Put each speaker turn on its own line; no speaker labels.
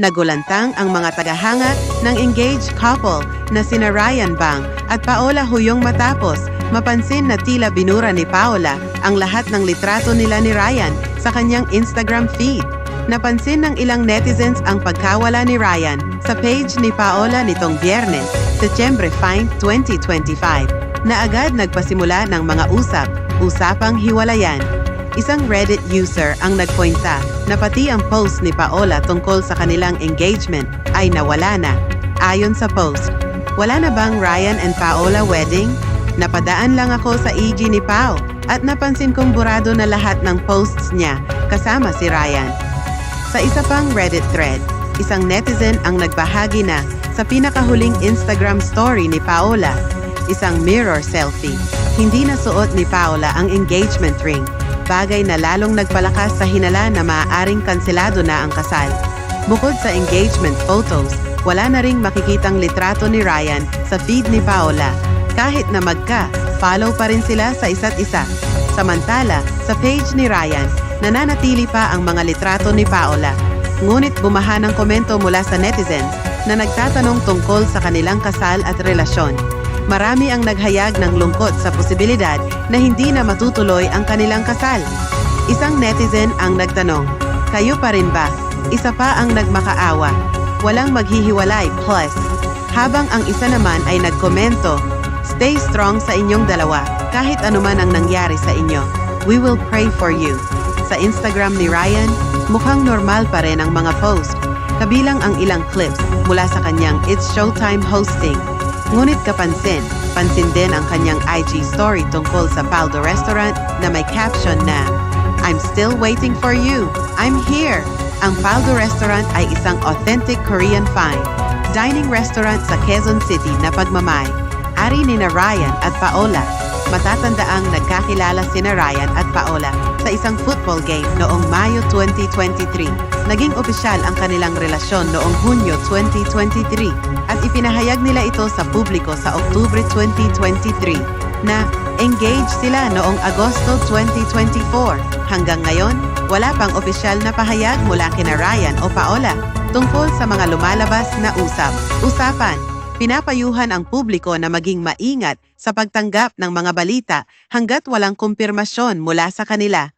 Nagulantang ang mga tagahanga ng engaged couple na sina Ryan Bang at Paola Huyong matapos mapansin na tila binura ni Paola ang lahat ng litrato nila ni Ryan sa kanyang Instagram feed. Napansin ng ilang netizens ang pagkawala ni Ryan sa page ni Paola nitong Biyernes, Setyembre 5, 2025, na agad nagpasimula ng mga usap, usapang hiwalayan. Isang Reddit user ang nagpointa na pati ang post ni Paola tungkol sa kanilang engagement ay nawala na. Ayon sa post, wala na bang Ryan and Paola wedding? Napadaan lang ako sa IG ni Pao at napansin kong burado na lahat ng posts niya kasama si Ryan. Sa isa pang Reddit thread, isang netizen ang nagbahagi na sa pinakahuling Instagram story ni Paola, isang mirror selfie. Hindi na suot ni Paola ang engagement ring, bagay na lalong nagpalakas sa hinala na maaaring kanselado na ang kasal. Bukod sa engagement photos, wala na ring makikitang litrato ni Ryan sa feed ni Paola. Kahit na magka, follow pa rin sila sa isa't isa. Samantala, sa page ni Ryan, nananatili pa ang mga litrato ni Paola. Ngunit bumaha ng komento mula sa netizens na nagtatanong tungkol sa kanilang kasal at relasyon. Marami ang naghayag ng lungkot sa posibilidad na hindi na matutuloy ang kanilang kasal. Isang netizen ang nagtanong, Kayo pa rin ba? Isa pa ang nagmakaawa. Walang maghihiwalay plus. Habang ang isa naman ay nagkomento, Stay strong sa inyong dalawa kahit anuman ang nangyari sa inyo. We will pray for you. Sa Instagram ni Ryan, mukhang normal pa rin ang mga post, kabilang ang ilang clips mula sa kanyang It's Showtime hosting. Ngunit kapansin, pansin din ang kanyang IG story tungkol sa Paldo Restaurant na may caption na I'm still waiting for you. I'm here. Ang Paldo Restaurant ay isang authentic Korean fine dining restaurant sa Quezon City na pagmamay. Ari ni na Ryan at Paola. Matatandaang nagkakilala sina Ryan at Paola sa isang football game noong Mayo 2023. Naging opisyal ang kanilang relasyon noong Hunyo 2023 at ipinahayag nila ito sa publiko sa Oktubre 2023 na engaged sila noong Agosto 2024. Hanggang ngayon, wala pang opisyal na pahayag mula kina Ryan o Paola tungkol sa mga lumalabas na usap. Pinapayuhan ang publiko na maging maingat sa pagtanggap ng mga balita hanggat walang kumpirmasyon mula sa kanila.